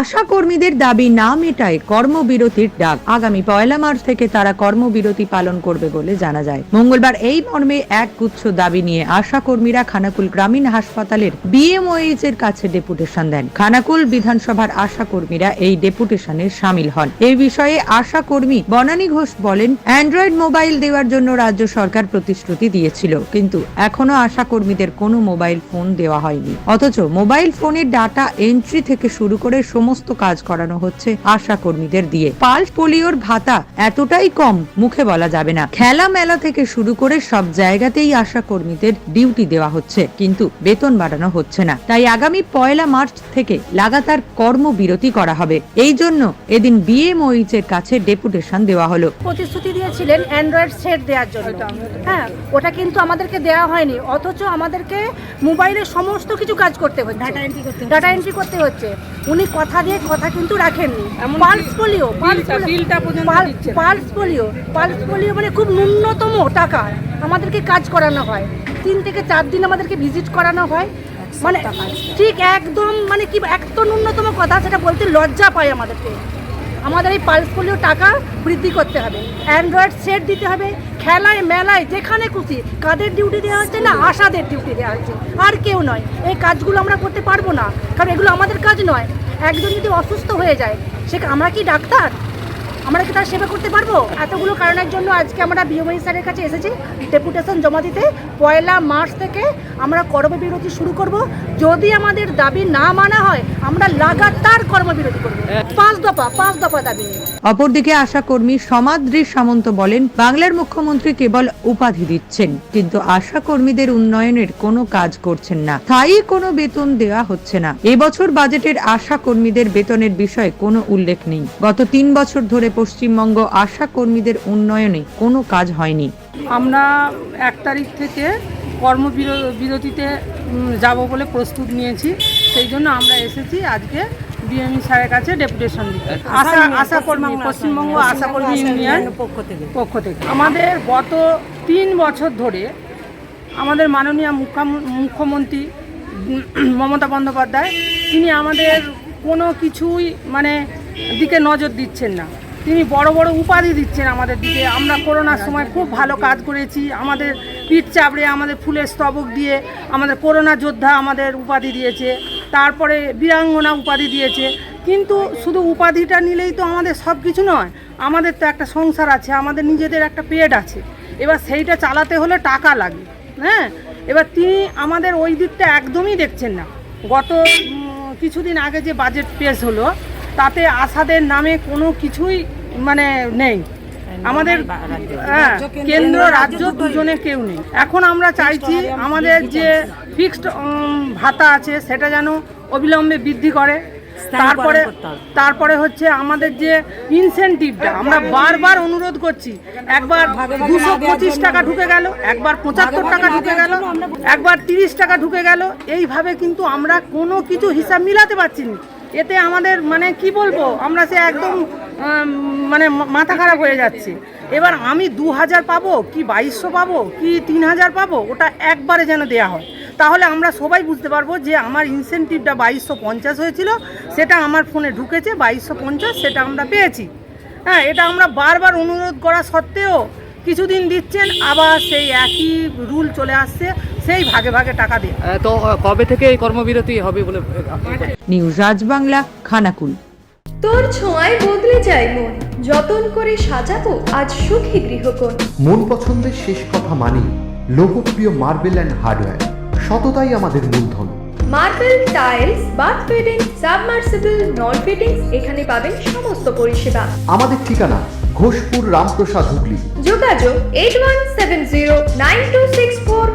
আশা কর্মীদের দাবি না মেটায় কর্মবিরতির ডাক। আগামী পয়লা মার্চ থেকে তারা কর্মবিরতি পালন করবে বলে জানা যায়। মঙ্গলবার এই মর্মে এক গুচ্ছ দাবি নিয়ে আশা কর্মীরা খানাকুল গ্রামীণ হাসপাতালের বিএমওএইচ এর কাছে ডেপুটেশন দেন। খানাকুল বিধানসভার আশা কর্মীরা এই ডেপুটেশনে সামিল হন। এই বিষয়ে আশা কর্মী বনানী ঘোষ বলেন, অ্যান্ড্রয়েড মোবাইল দেওয়ার জন্য রাজ্য সরকার প্রতিশ্রুতি দিয়েছিল, কিন্তু এখনও আশা কর্মীদের কোনো মোবাইল ফোন দেওয়া হয়নি। অথচ মোবাইল ফোনের ডাটা এন্ট্রি থেকে শুরু করে সমস্ত কাজ করানো হচ্ছে আশা কর্মীদের দিয়ে। পালস পোলিওর ভাতা এতটাই কম মুখে বলা যাবে না। খেলা মেলা থেকে শুরু করে সব জায়গাতেই আশা কর্মীদের ডিউটি দেওয়া হচ্ছে কিন্তু বেতন বাড়ানো হচ্ছে না। তাই আগামী পয়লা মার্চ থেকে লাগাতার কর্মবিরতি করা হবে। এই জন্য এদিন বিএমওইচ এর কাছে ডেপুটেশন দেওয়া হলো। প্রতিশ্রুতি দিয়েছিলেন অ্যান্ড্রয়েড সেট দেওয়ার জন্য। হ্যাঁ ওটা কিন্তু আমাদেরকে দেওয়া হয়নি অথচ আমাদেরকে মোবাইলে সমস্ত কিছু কাজ করতে হচ্ছে। ডাটা এন্ট্রি ডাটা এন্ট্রি করতে হচ্ছে। উনি কথা দিয়ে কথা কিন্তু রাখেননি। Pulse polio pulse pulse polio pulse polio মানে খুব ন্যূনতম টাকা। আমাদেরকে কাজ করানো হয়। তিন থেকে চার দিন আমাদেরকে ভিজিট করানো হয়। মানে ঠিক একদম মানে কি এত ন্যূনতম কথা সেটা বলতে লজ্জা পায় আমাদেরকে। আমাদের এই পালস পোলিও টাকা বৃদ্ধি করতে হবে। অ্যান্ড্রয়েড সেট দিতে হবে, খেলায়, মেলায়, যেখানে খুশি। কাদের ডিউটি দেওয়া হচ্ছে না? আশাদের ডিউটি দেওয়া হচ্ছে। আর কেউ নয়। এই কাজগুলো আমরা করতে পারব না। কারণ এগুলো আমাদের কাজ নয়। একজন যদি অসুস্থ হয়ে যায়, সে আমরা কি ডাক্তার? আমরা কি তার সেবা করতে পারব? এতগুলো কারণের জন্য আজকে আমরা বিওমাই স্যারের কাছে এসেছি, ডেপুটেশন জমা দিতে। পয়লা মার্চ থেকে আমরা কর্মবিরতি শুরু করব। যদি আমাদের দাবি না মানা হয়, আমরা লাগাতার কর্মবিরতি করব। পাঁচ দফা পাঁচ দফা দাবি অপরদিকে আশা কর্মী সমাদ্রি সামন্ত বলেন, বাংলার মুখ্যমন্ত্রী কেবল উপাধি দিচ্ছেন, কিন্তু আশা কর্মীদের উন্নয়নের কোনো কাজ করছেন না। স্থায়ী কোনো বেতন দেওয়া হচ্ছে না। এবছর বাজেটের আশা কর্মীদের বেতনের বিষয়ে কোনো উল্লেখ নেই। গত তিন বছর ধরে পশ্চিমবঙ্গ আশা কর্মীদের উন্নয়নে কোনো কাজ হয়নি। আমরা এক তারিখ থেকে কর্মবিরতিতে যাব বলে প্রস্তুত নিয়েছি। সেই জন্য আমরা এসেছি আজকে বিএমই স্যারের কাছে ডেপুটেশন দিতে। আশা আশা কর্মী, পশ্চিমবঙ্গ আশা কর্মী ইউনিয়ন পক্ষ থেকে। পক্ষ থেকে আমাদের গত তিন বছর ধরে আমাদের মাননীয় মুখ্যাম- মুখ্যমন্ত্রী মমতা বন্দ্যোপাধ্যায়, তিনি আমাদের কোনো কিছুই মানে দিকে নজর দিচ্ছেন না। তিনি বড় বড় উপাধি দিচ্ছেন আমাদের দিকে। আমরা করোনার সময় খুব ভালো কাজ করেছি। আমাদের পিঠ চাপড়ে, আমাদের ফুলের স্তবক দিয়ে আমাদের করোনা যোদ্ধা আমাদের উপাধি দিয়েছে। তারপরে বীরাঙ্গনা উপাধি দিয়েছে। কিন্তু শুধু উপাধিটা নিলেই তো আমাদের সব কিছু নয়, আমাদের তো একটা সংসার আছে, আমাদের নিজেদের একটা পেট আছে। এবার সেইটা চালাতে হলে টাকা লাগে হ্যাঁ? এবার তিনি আমাদের ওই দিকটা একদমই দেখছেন না। গত কিছুদিন আগে যে বাজেট পেশ হলো তাতে আসাদের নামে কোনো কিছুই মানে নেই। আমাদের হ্যাঁ কেন্দ্র রাজ্য দুজনে কেউ নেই। এখন আমরা চাইছি আমাদের যে ফিক্সড ভাতা আছে সেটা যেন অবিলম্বে বৃদ্ধি করে। তারপরে তারপরে হচ্ছে আমাদের যে ইনসেন্টিভটা আমরা বারবার অনুরোধ করছি একবার দুশো পঁচিশ টাকা ঢুকে গেল একবার পঁচাত্তর টাকা ঢুকে গেল একবার তিরিশ টাকা ঢুকে গেল এইভাবে কিন্তু আমরা কোনো কিছু হিসাব মিলাতে পারছি না। এতে আমাদের মানে কি বলব, আমরা সে একদম মানে মাথা খারাপ হয়ে যাচ্ছে। এবার আমি দু হাজার পাবো, কি বাইশশো পাবো, কি তিন হাজার পাবো, ওটা একবারে যেন দেয়া হয়। তাহলে আমরা সবাই বুঝতে পারব যে আমার ইনসেন্টিভটা বাইশশো পঞ্চাশ হয়েছিল, সেটা আমার ফোনে ঢুকেছে, বাইশশো পঞ্চাশ সেটা আমরা পেয়েছি। হ্যাঁ এটা আমরা বারবার অনুরোধ করা সত্ত্বেও কিছুদিন দিচ্ছেন, আবার সেই একই রুল চলে আসছে। সেই ভাগে ভাগে টাকা দিয়ে। আহ, তো কবে থেকে এই কর্মবিরতি হবে বলে নিউজ রাজবাংলা খানাকুল। তোর ছোঁয়ায় বদলে যায় মন যতন করে সাজাবো আজ সুখী গৃহকোণ। মন পছন্দের শেষ কথা মানি লোকপ্রিয় মার্বেল অ্যান্ড হার্ডওয়্যার সততাই আমাদের মূলধন। Marble tiles bath fitting submersible নল ফিটিংস এখানে পাবেন সমস্ত পরিষেবা। আমাদের ঠিকানা ঘোষপুর রামপ্রসাদ হুগলি। যোগাযোগ eight one seven zero nine two six four